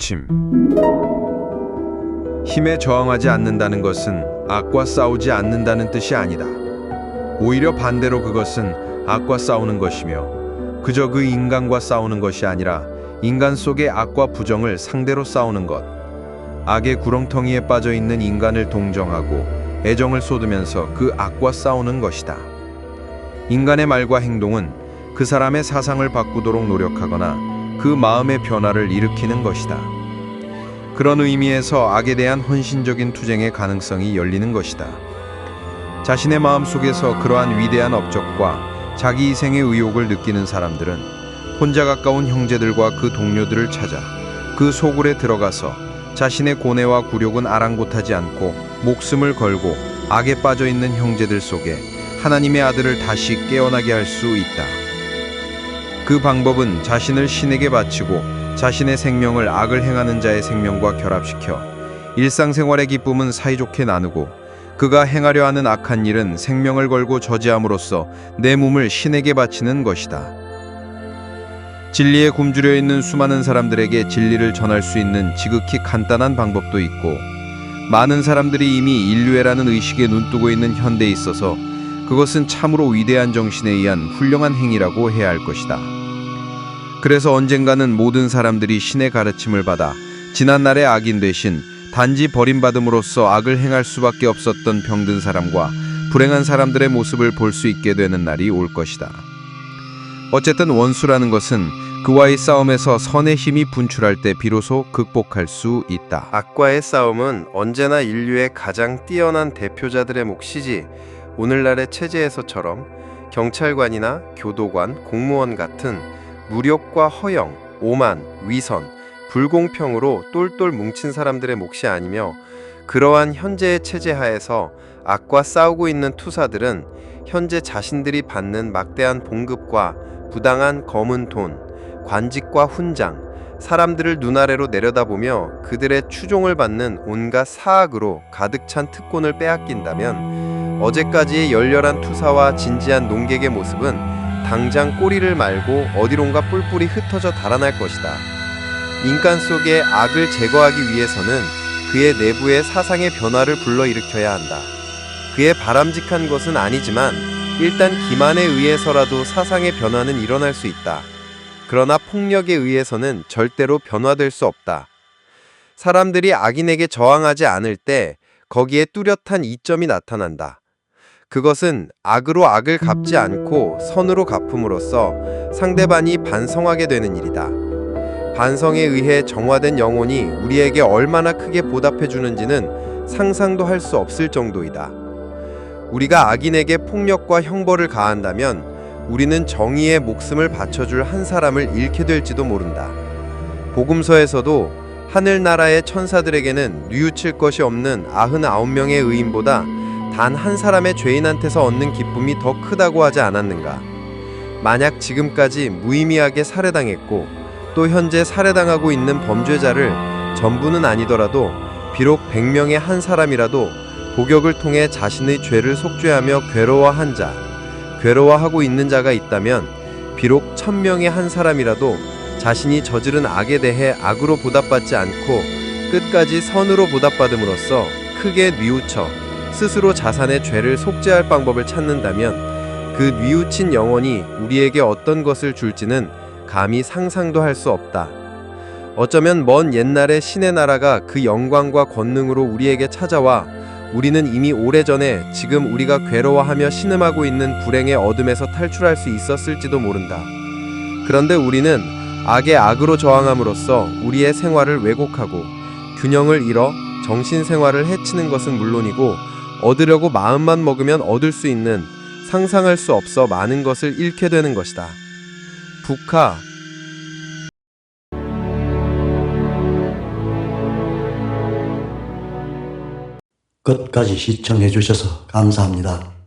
부르심. 힘에 저항하지 않는다는 것은 악과 싸우지 않는다는 뜻이 아니다. 오히려 반대로 그것은 악과 싸우는 것이며 그저 그 인간과 싸우는 것이 아니라 인간 속의 악과 부정을 상대로 싸우는 것. 악의 구렁텅이에 빠져 있는 인간을 동정하고 애정을 쏟으면서 그 악과 싸우는 것이다. 인간의 말과 행동은 그 사람의 사상을 바꾸도록 노력하거나 그 마음의 변화를 일으키는 것이다. 그런 의미에서 악에 대한 헌신적인 투쟁의 가능성이 열리는 것이다. 자신의 마음 속에서 그러한 위대한 업적과 자기 희생의 의욕을 느끼는 사람들은 혼자 가까운 형제들과 그 동료들을 찾아 그 소굴에 들어가서 자신의 고뇌와 굴욕은 아랑곳하지 않고 목숨을 걸고 악에 빠져 있는 형제들 속에 하나님의 아들을 다시 깨어나게 할 수 있다. 그 방법은 자신을 신에게 바치고 자신의 생명을 악을 행하는 자의 생명과 결합시켜 일상생활의 기쁨은 사이좋게 나누고 그가 행하려 하는 악한 일은 생명을 걸고 저지함으로써 내 몸을 신에게 바치는 것이다. 진리에 굶주려 있는 수많은 사람들에게 진리를 전할 수 있는 지극히 간단한 방법도 있고 많은 사람들이 이미 인류애라는 의식에 눈뜨고 있는 현대에 있어서 그것은 참으로 위대한 정신에 의한 훌륭한 행위라고 해야 할 것이다. 그래서 언젠가는 모든 사람들이 신의 가르침을 받아 지난날의 악인 대신 단지 버림받음으로써 악을 행할 수밖에 없었던 병든 사람과 불행한 사람들의 모습을 볼 수 있게 되는 날이 올 것이다. 어쨌든 원수라는 것은 그와의 싸움에서 선의 힘이 분출할 때 비로소 극복할 수 있다. 악과의 싸움은 언제나 인류의 가장 뛰어난 대표자들의 몫이지 오늘날의 체제에서처럼 경찰관이나 교도관, 공무원 같은 무력과 허영, 오만, 위선, 불공평으로 똘똘 뭉친 사람들의 몫이 아니며 그러한 현재의 체제 하에서 악과 싸우고 있는 투사들은 현재 자신들이 받는 막대한 봉급과 부당한 검은 돈, 관직과 훈장, 사람들을 눈아래로 내려다보며 그들의 추종을 받는 온갖 사악으로 가득 찬 특권을 빼앗긴다면 어제까지의 열렬한 투사와 진지한 농객의 모습은 당장 꼬리를 말고 어디론가 뿔뿔이 흩어져 달아날 것이다. 인간 속의 악을 제거하기 위해서는 그의 내부의 사상의 변화를 불러일으켜야 한다. 그의 바람직한 것은 아니지만 일단 기만에 의해서라도 사상의 변화는 일어날 수 있다. 그러나 폭력에 의해서는 절대로 변화될 수 없다. 사람들이 악인에게 저항하지 않을 때 거기에 뚜렷한 이점이 나타난다. 그것은 악으로 악을 갚지 않고 선으로 갚음으로써 상대방이 반성하게 되는 일이다. 반성에 의해 정화된 영혼이 우리에게 얼마나 크게 보답해 주는지는 상상도 할 수 없을 정도이다. 우리가 악인에게 폭력과 형벌을 가한다면 우리는 정의의 목숨을 바쳐줄 한 사람을 잃게 될지도 모른다. 복음서에서도 하늘나라의 천사들에게는 뉘우칠 것이 없는 아흔아홉 명의 의인보다 단 한 사람의 죄인한테서 얻는 기쁨이 더 크다고 하지 않았는가? 만약 지금까지 무의미하게 살해당했고 또 현재 살해당하고 있는 범죄자를 전부는 아니더라도 비록 100명의 한 사람이라도 복역을 통해 자신의 죄를 속죄하며 괴로워한 자, 괴로워하고 있는 자가 있다면 비록 천명의 한 사람이라도 자신이 저지른 악에 대해 악으로 보답받지 않고 끝까지 선으로 보답받음으로써 크게 뉘우쳐 스스로 자산의 죄를 속죄할 방법을 찾는다면 그 뉘우친 영혼이 우리에게 어떤 것을 줄지는 감히 상상도 할 수 없다. 어쩌면 먼 옛날의 신의 나라가 그 영광과 권능으로 우리에게 찾아와 우리는 이미 오래전에 지금 우리가 괴로워하며 신음하고 있는 불행의 어둠에서 탈출할 수 있었을지도 모른다. 그런데 우리는 악의 악으로 저항함으로써 우리의 생활을 왜곡하고 균형을 잃어 정신 생활을 해치는 것은 물론이고 얻으려고 마음만 먹으면 얻을 수 있는 상상할 수 없어 많은 것을 잃게 되는 것이다. 북하 끝까지 시청해 주셔서 감사합니다.